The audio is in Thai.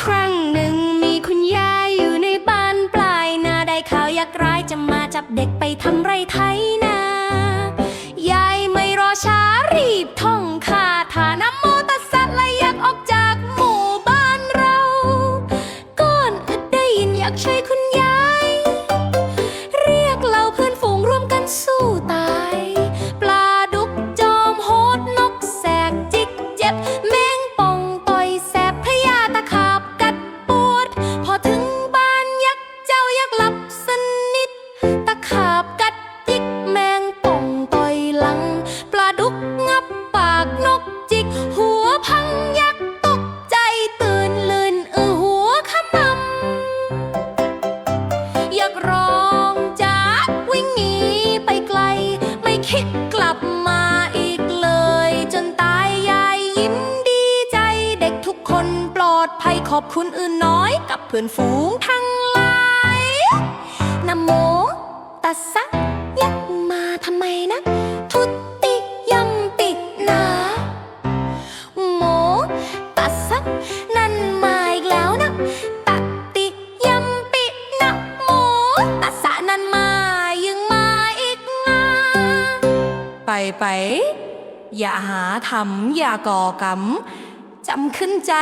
ครั้งหนึ่งมีคุณยายอยู่ในบ้านปลายนาได้ข่าวยักษ์ร้ายจะมาจับเด็กไปทำไรไทยนายายไม่รอช้ารีบท่องคาถานะโมตัสสะลยักษ์ออกจากหมู่บ้านเรา ก่อนได้ยินอยากช่วยคุณยาย ร้องจากวิ่งหนีไปไกล ไม่คิดกลับมาอีกเลย จนตายยายยิ้มดีใจ เด็กทุกคนปลอดภัยขอบคุณอื่นน้อยกับเพื่อนฝูงทั้งหลายนโมตัสสะ ตัสสะนั้นมายังมาอีกงาไปไปอย่าหาทำอย่าก่อกรรมจำขึ้นใจ